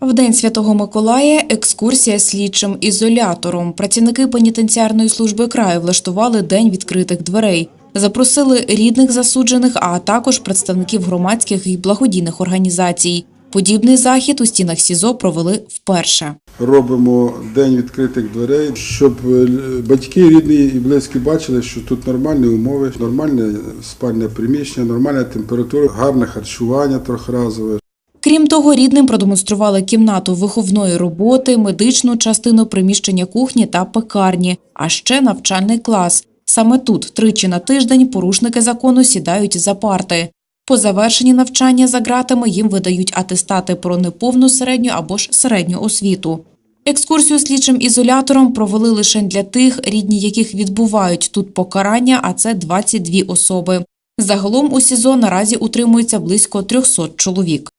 В день Святого Миколая екскурсія слідчим ізолятором. Працівники пенітенціарної служби краю влаштували день відкритих дверей. Запросили рідних засуджених, а також представників громадських і благодійних організацій. Подібний захід у стінах СІЗО провели вперше. Робимо день відкритих дверей, щоб е, батьки, рідні і близькі бачили, що тут нормальні умови, нормальне спальне приміщення, нормальна температура, гарне харчування трьохразове. Крім того, рідним продемонстрували кімнату виховної роботи, медичну частину приміщення кухні та пекарні, а ще навчальний клас. Саме тут тричі на тиждень порушники закону сідають за парти. По завершенні навчання за ґратами їм видають атестати про неповну середню або ж середню освіту. Екскурсію слідчим ізолятором провели лише для тих, рідні яких відбувають тут покарання, а це 22 особи. Загалом у СІЗО наразі утримується близько 300 чоловік.